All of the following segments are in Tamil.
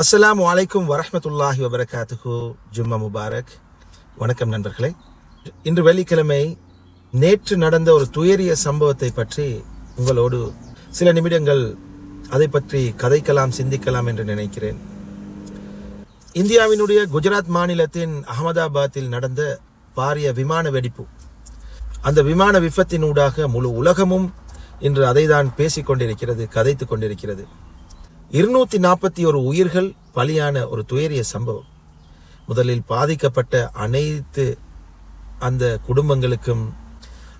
அஸ்லாம் அலைக்கும் வரமத்துல்லாஹி வபரகாத்துஹு. ஜும்மா முபாரக். வணக்கம் நண்பர்களே. இன்று வெள்ளிக்கிழமை நேற்று நடந்த ஒரு துயரிய சம்பவத்தை பற்றி உங்களோடு சில நிமிடங்கள் அதை பற்றி கதைக்கலாம் சிந்திக்கலாம் என்று நினைக்கிறேன். இந்தியாவினுடைய குஜராத் மாநிலத்தின் அகமதாபாத்தில் நடந்த பாரிய விமான வெடிப்பு. அந்த விமான விபத்தினூடாக முழு உலகமும் இன்று அதைதான் தான் பேசிக்கொண்டிருக்கிறது கதைத்துக் கொண்டிருக்கிறது இருநூத்தி நாற்பத்தி ஒரு உயிர்கள் பலியான ஒரு துயரிய சம்பவம். முதலில் பாதிக்கப்பட்ட அனைத்து அந்த குடும்பங்களுக்கும்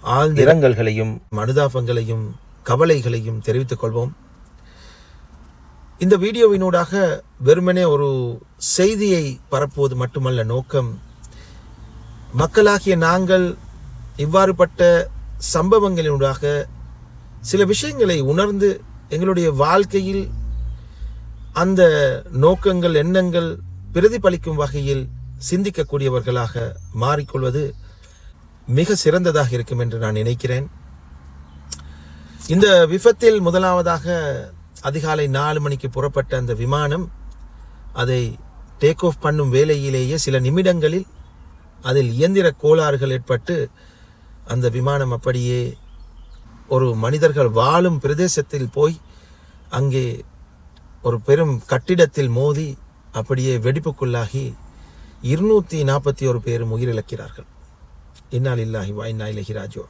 ஆழ்ந்த இரங்கல்களையும் அனுதாபங்களையும் கவலைகளையும் தெரிவித்துக் கொள்வோம். இந்த வீடியோவினூடாக வெறுமனே ஒரு செய்தியை பரப்புவது மட்டுமல்ல நோக்கம். மக்களாகிய நாங்கள் இவ்வாறுபட்ட சம்பவங்களினூடாக சில விஷயங்களை உணர்ந்து எங்களுடைய வாழ்க்கையில் அந்த நோக்கங்கள் எண்ணங்கள் பிரதிபலிக்கும் வகையில் சிந்திக்கக்கூடியவர்களாக மாறிக்கொள்வது மிக சிறந்ததாக இருக்கும் என்று நான் நினைக்கிறேன். இந்த விபத்தில் முதலாவதாக அதிகாலை நாலு மணிக்கு புறப்பட்ட அந்த விமானம் அதை டேக் ஆஃப் பண்ணும் வேலையிலேயே சில நிமிடங்களில் அதில் இயந்திர கோளாறுகள் ஏற்பட்டு அந்த விமானம் அப்படியே ஒரு மனிதர்கள் வாழும் பிரதேசத்தில் போய் அங்கே ஒரு பெரும் கட்டிடத்தில் மோதி அப்படியே வெடிப்புக்குள்ளாகி இருநூற்றி நாற்பத்தி ஒரு பேரும் உயிரிழக்கிறார்கள். இன்னால் இல்லாஹி வாய்னா இலகி ராஜோ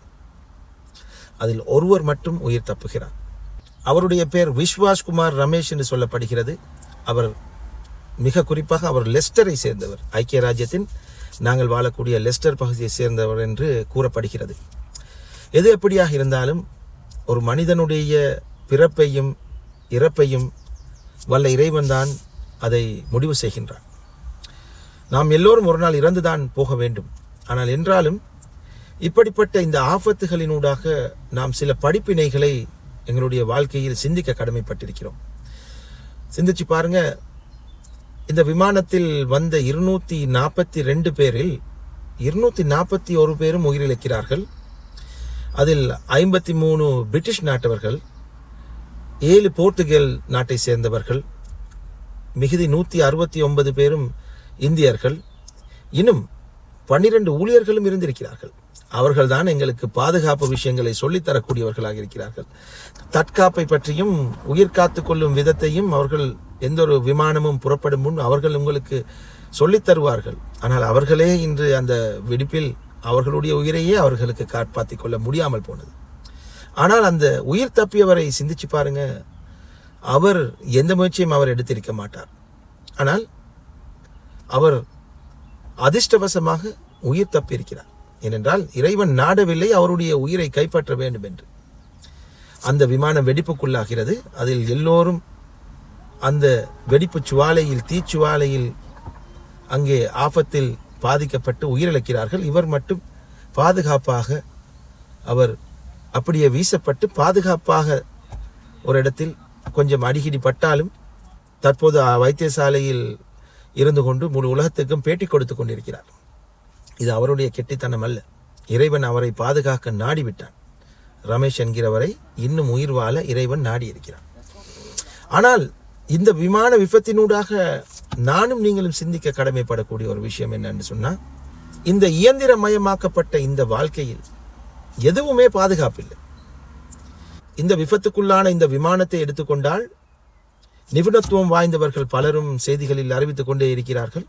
அதில் ஒருவர் மட்டும் உயிர் தப்புகிறார். அவருடைய பேர் விஸ்வாஸ்குமார் ரமேஷ் என்று சொல்லப்படுகிறது. அவர் மிக குறிப்பாக அவர் லெஸ்டரை சேர்ந்தவர். ஐக்கிய ராஜ்யத்தின் நாங்கள் வாழக்கூடிய லெஸ்டர் பகுதியை சேர்ந்தவர் என்று கூறப்படுகிறது. எது எப்படியாக இருந்தாலும் ஒரு மனிதனுடைய பிறப்பையும் இறப்பையும் வல்ல இறைவன் தான் அதை முடிவு செய்கின்றான். நாம் எல்லோரும் ஒரு நாள் இறந்துதான் போக வேண்டும். ஆனால் என்றாலும் இப்படிப்பட்ட இந்த ஆபத்துகளினூடாக நாம் சில படிப்பினைகளை எங்களுடைய வாழ்க்கையில் சிந்திக்க கடமைப்பட்டிருக்கிறோம். சிந்திச்சு பாருங்க இந்த விமானத்தில் வந்த இருநூத்தி நாற்பத்தி ரெண்டு பேரில் இருநூத்தி நாற்பத்தி ஒரு பேரும் உயிரிழக்கிறார்கள். அதில் ஐம்பத்தி மூணு பிரிட்டிஷ் நாட்டவர்கள் ஏழு போர்த்துகல் நாட்டை சேர்ந்தவர்கள் மிகுதி நூற்றி அறுபத்தி ஒன்பது பேரும் இந்தியர்கள். இன்னும் பன்னிரண்டு ஊழியர்களும் இருந்திருக்கிறார்கள். அவர்கள்தான் எங்களுக்கு பாதுகாப்பு விஷயங்களை சொல்லித் தரக்கூடியவர்களாக இருக்கிறார்கள். தற்காப்பை பற்றியும் உயிர் காத்து கொள்ளும் விதத்தையும் அவர்கள் எந்த ஒரு விமானமும் புறப்படும் முன் அவர்கள் உங்களுக்கு சொல்லித் தருவார்கள் ஆனால் அவர்களே இன்று அந்த வெடிப்பில் அவர்களுடைய உயிரையே அவர்களுக்கு காப்பாற்றிக் கொள்ள முடியாமல் போனது. ஆனால் அந்த உயிர் தப்பியவரை சிந்திச்சு பாருங்க. அவர் எந்த முயற்சியும் அவர் எடுத்திருக்க மாட்டார். ஆனால் அவர் அதிர்ஷ்டவசமாக உயிர் தப்பியிருக்கிறார். ஏனென்றால் இறைவன் நாடவில்லை அவருடைய உயிரை கைப்பற்ற வேண்டும் என்று அந்த விமானம் வெடிப்புக்குள்ளாகிறது. அதில் எல்லோரும் அந்த வெடிப்பு சுவாலையில் தீச்சுவாலையில் அங்கே ஆபத்தில் பாதிக்கப்பட்டு உயிரிழக்கிறார்கள். இவர் மட்டும் பாதுகாப்பாக அவர் அப்படியே வீசப்பட்டு பாதுகாப்பாக ஒரு இடத்தில் கொஞ்சம் அடிக்கடி பட்டாலும் தற்போது வைத்தியசாலையில் இருந்து கொண்டு முழு உலகத்துக்கும் பேட்டி கொடுத்து கொண்டிருக்கிறார். இது அவருடைய கெட்டித்தனம் அல்ல. இறைவன் அவரை பாதுகாக்க நாடிவிட்டான். ரமேஷ் என்கிறவரை இன்னும் உயிர் வாழ இறைவன் நாடி இருக்கிறான் ஆனால் இந்த விமான விபத்தினூடாக நானும் நீங்களும் சிந்திக்க கடமைப்படக்கூடிய ஒரு விஷயம் என்னன்னு சொன்னால் இந்த இயந்திரமயமாக்கப்பட்ட இந்த வாழ்க்கையில் எதுவுமே பாதுகாப்பில்லை. இந்த விபத்துக்குள்ளான இந்த விமானத்தை எடுத்துக்கொண்டால் நிபுணத்துவம் வாய்ந்தவர்கள் பலரும் செய்திகளில் அறிவித்துக் கொண்டே இருக்கிறார்கள்.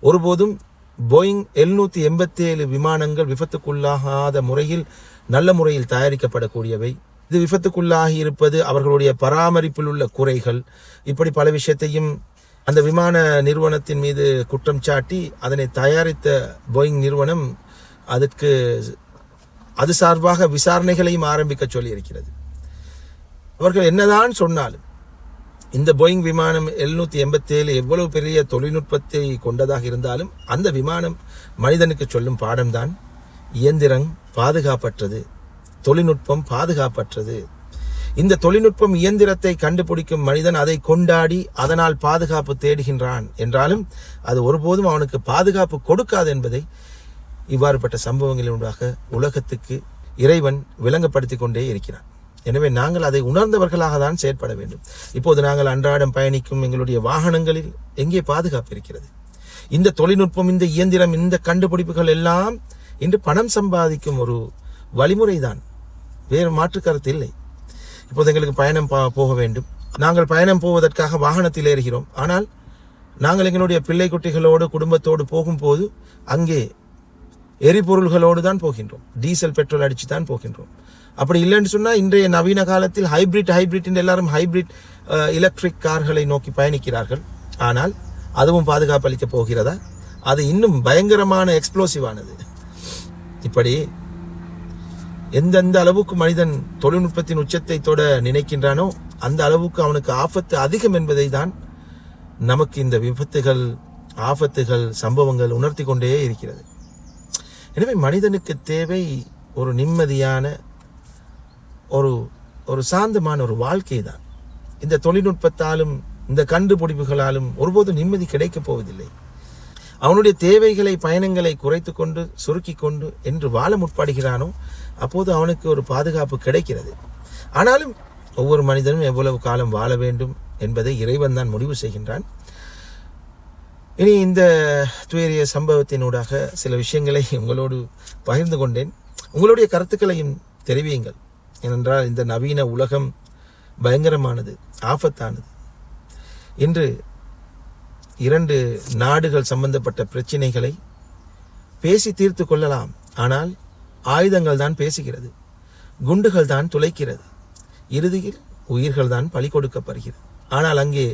ஒருபோதும் போயிங் எழுநூற்றி எண்பத்தி ஏழு விமானங்கள் விபத்துக்குள்ளாகாத முறையில் நல்ல முறையில் தயாரிக்கப்படக்கூடியவை. இது விபத்துக்குள்ளாகி இருப்பது அவர்களுடைய பராமரிப்பில் உள்ள குறைகள். இப்படி பல விஷயத்தையும் அந்த விமான நிறுவனத்தின் மீது குற்றம் சாட்டி அதனை தயாரித்த போயிங் நிறுவனம் அதற்கு அது சார்பாக விசாரணைகளையும் ஆரம்பிக்க சொல்லியிருக்கிறது. அவர்கள் என்னதான் சொன்னாலும் இந்த போயிங் விமானம் எழுநூற்றி எண்பத்தேழு எவ்வளவு பெரிய தொழில்நுட்பத்தை கொண்டதாக இருந்தாலும் அந்த விமானம் மனிதனுக்கு சொல்லும் பாடம்தான். இயந்திரம் பாதுகாப்பற்றது தொழில்நுட்பம் பாதுகாப்பற்றது. இந்த தொழில்நுட்பம் இயந்திரத்தை கண்டுபிடிக்கும் மனிதன் அதை கொண்டாடி அதனால் பாதுகாப்பு தேடுகின்றான் என்றாலும் அது ஒருபோதும் அவனுக்கு பாதுகாப்பு கொடுக்காது என்பதை இவ்வாறுபட்ட சம்பவங்களினூடாக உலகத்துக்கு இறைவன் விளங்கப்படுத்திக் கொண்டே இருக்கிறான். எனவே நாங்கள் அதை உணர்ந்தவர்களாக தான் செயற்பட வேண்டும். இப்போது நாங்கள் அன்றாடம் பயணிக்கும் எங்களுடைய வாகனங்களில் எங்கே பாதுகாப்பு இருக்கிறது? இந்த தொழில்நுட்பம் இந்த இயந்திரம் இந்த கண்டுபிடிப்புகள் எல்லாம் இன்று பணம் சம்பாதிக்கும் ஒரு வழிமுறை தான் வேறு மாற்று கருத்து இல்லை. இப்போது எங்களுக்கு பயணம் பா- போக வேண்டும். நாங்கள் பயணம் போவதற்காக வாகனத்தில் ஏறுகிறோம். ஆனால் நாங்கள் எங்களுடைய பிள்ளை குட்டிகளோடு குடும்பத்தோடு போகும்போது அங்கே எரிபொருள்களோடு தான் போகின்றோம். டீசல் பெட்ரோல் அடித்து தான் போகின்றோம். அப்படி இல்லைன்னு சொன்னால் இன்றைய நவீன காலத்தில் ஹைபிரிட் ஹைபிரிட் எல்லாரும் ஹைபிரிட் எலக்ட்ரிக் கார்களை நோக்கி பயணிக்கிறார்கள். ஆனால் அதுவும் பாதுகாப்பு அளிக்க போகிறதா? அது இன்னும் பயங்கரமான எக்ஸ்ப்ளோசிவானது இப்படி எந்தெந்த அளவுக்கு மனிதன் தொழில்நுட்பத்தின் உச்சத்தை தொட நினைக்கின்றானோ அந்த அளவுக்கு அவனுக்கு ஆபத்து அதிகம் என்பதை தான் நமக்கு இந்த விபத்துகள் ஆபத்துகள் சம்பவங்கள் உணர்த்தி கொண்டே இருக்கிறது. எனவே மனிதனுக்கு தேவை ஒரு நிம்மதியான ஒரு ஒரு சாந்தமான ஒரு வாழ்க்கை தான் இந்த தொழில்நுட்பத்தாலும் இந்த கண்டுபிடிப்புகளாலும் ஒருபோதும் நிம்மதி கிடைக்கப் போவதில்லை. அவனுடைய தேவைகளை பயணங்களை குறைத்து கொண்டு சுருக்கி கொண்டு என்று வாழ முற்படுகிறானோ அப்போது அவனுக்கு ஒரு பாதுகாப்பு கிடைக்கிறது. ஆனாலும் ஒவ்வொரு மனிதனும் எவ்வளவு காலம் வாழ வேண்டும் என்பதை இறைவன் தான் முடிவு செய்கின்றான். இனி இந்த துயரிய சம்பவத்தினூடாக சில விஷயங்களை உங்களோடு பகிர்ந்து கொண்டேன். உங்களுடைய கருத்துக்களையும் தெரிவியுங்கள். ஏனென்றால் இந்த நவீன உலகம் பயங்கரமானது ஆபத்தானது. இன்று இரண்டு நாடுகள் சம்பந்தப்பட்ட பிரச்சினைகளை பேசி தீர்த்து கொள்ளலாம். ஆனால் ஆயுதங்கள் தான் பேசுகிறது குண்டுகள் தான் துளைக்கிறது. இறுதியில் உயிர்கள் தான் பலி கொடுக்கப்படுகிறது. ஆனால் அங்கே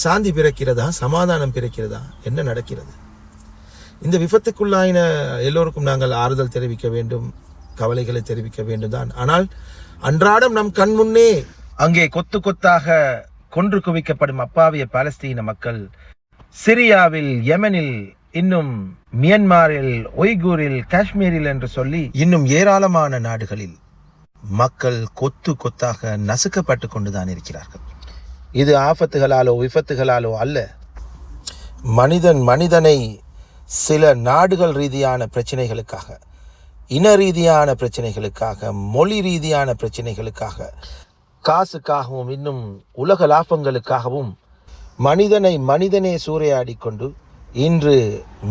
சாந்தி பிறக்கிறதா? சமாதானம் பிறக்கிறதா? என்ன நடக்கிறது? இந்த விபத்துக்குள்ளாயின எல்லோருக்கும் நாங்கள் ஆறுதல் தெரிவிக்க வேண்டும் கவலைகளை தெரிவிக்க வேண்டும் தான் ஆனால் அன்றாடம் நம் கண் முன்னே அங்கே கொத்து கொத்தாக கொன்று குவிக்கப்படும் அப்பாவிய பாலஸ்தீன மக்கள் சிரியாவில் யமனில் இன்னும் மியன்மாரில் ஒய்கூரில் காஷ்மீரில் என்று சொல்லி இன்னும் ஏராளமான நாடுகளில் மக்கள் கொத்து கொத்தாக நசுக்கப்பட்டு கொண்டுதான் இருக்கிறார்கள். இது ஆபத்துகளாலோ விபத்துகளாலோ அல்ல. மனிதன் மனிதனை சில நாடுகள் ரீதியான பிரச்சனைகளுக்காக இன ரீதியான பிரச்சனைகளுக்காக மொழி ரீதியான பிரச்சனைகளுக்காக காசுக்காகவும் இன்னும் உலக லாபங்களுக்காகவும் மனிதனை மனிதனே சூறையாடி கொண்டு இன்று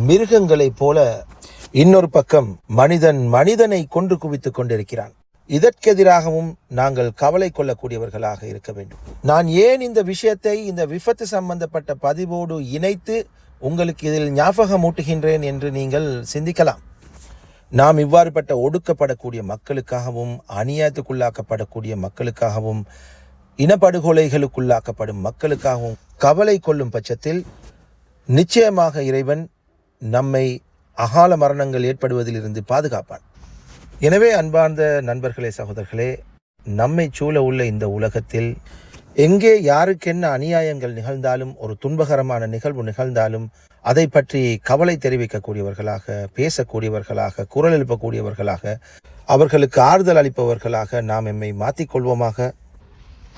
மிருகங்களைப் போல இன்னொரு பக்கம் மனிதன் மனிதனை கொன்று குவித்துக் கொண்டிருக்கிறான். இதற்கெதிராகவும் நாங்கள் கவலை கொள்ளக்கூடியவர்களாக இருக்க வேண்டும். நான் ஏன் இந்த விஷயத்தை இந்த விபத்து சம்பந்தப்பட்ட பதிவோடு இணைத்து உங்களுக்கு இதில் ஞாபகமூட்டுகின்றேன் என்று நீங்கள் சிந்திக்கலாம். நாம் இவ்வாறுபட்ட ஒடுக்கப்படக்கூடிய மக்களுக்காகவும் அநியாயத்துக்குள்ளாக்கப்படக்கூடிய மக்களுக்காகவும் இனப்படுகொலைகளுக்குள்ளாக்கப்படும் மக்களுக்காகவும் கவலை கொள்ளும் பட்சத்தில் நிச்சயமாக இறைவன் நம்மை அகால மரணங்கள் ஏற்படுவதிலிருந்து பாதுகாப்பான். எனவே அன்பார்ந்த நண்பர்களே சகோதரர்களே நம்மை சூழ உள்ள இந்த உலகத்தில் எங்கே யாருக்கென்ன அநியாயங்கள் நிகழ்ந்தாலும் ஒரு துன்பகரமான நிகழ்வு நிகழ்ந்தாலும் அதை பற்றி கவலை தெரிவிக்கக்கூடியவர்களாக பேசக்கூடியவர்களாக குரல் எழுப்பக்கூடியவர்களாக அவர்களுக்கு ஆறுதல் அளிப்பவர்களாக நாம் எம்மை மாற்றிக்கொள்வோமாக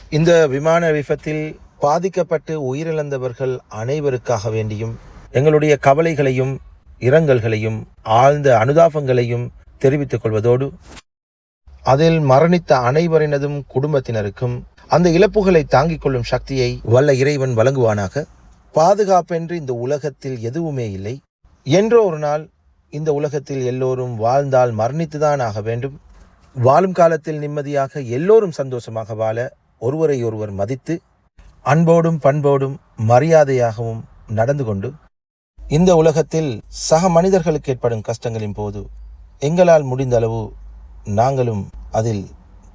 இந்த விமான விபத்தில் பாதிக்கப்பட்டு உயிரிழந்தவர்கள் அனைவருக்காக வேண்டியும் எங்களுடைய கவலைகளையும் இரங்கல்களையும் ஆழ்ந்த அனுதாபங்களையும் தெரிவித்துக் கொள்வதோடு அதில் மரணித்த அனைவரினதும் குடும்பத்தினருக்கும் அந்த இழப்புகளை தாங்கிக் கொள்ளும் சக்தியை வல்ல இறைவன் வழங்குவானாக. பாதுகாப்பென்று இந்த உலகத்தில் எதுவுமே இல்லை. என்றோ ஒரு நாள் இந்த உலகத்தில் எல்லோரும் வாழ்ந்தால் மரணித்துதான் ஆக வேண்டும். வாழும் காலத்தில் நிம்மதியாக எல்லோரும் சந்தோஷமாக வாழ ஒருவரை ஒருவர் மதித்து அன்போடும் பண்போடும் மரியாதையாகவும் நடந்து கொண்டு இந்த உலகத்தில் சக மனிதர்களுக்கு ஏற்படும் கஷ்டங்களின் போது எங்களால் முடிந்த அளவு நாங்களும் அதில்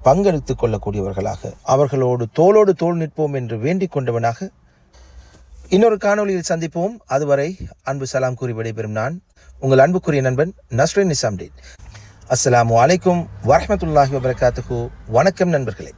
பங்கெடுத்து கொள்ளக்கூடியவர்களாக அவர்களோடு தோளோடு தோள் நிற்போம் என்று வேண்டிக் கொண்டவனாக இன்னொரு காணொளியில் சந்திப்போம். அதுவரை அன்பு சலாம் கூறி விடைபெறும் நான் உங்கள் அன்புக்குரிய நண்பன் நஸ்ரின் நிசாம்டீன். அஸ்லாம் வலைக்கும் வரமத்துல்லாஹி வபரகாத்துஹு. வணக்கம் நண்பர்களே.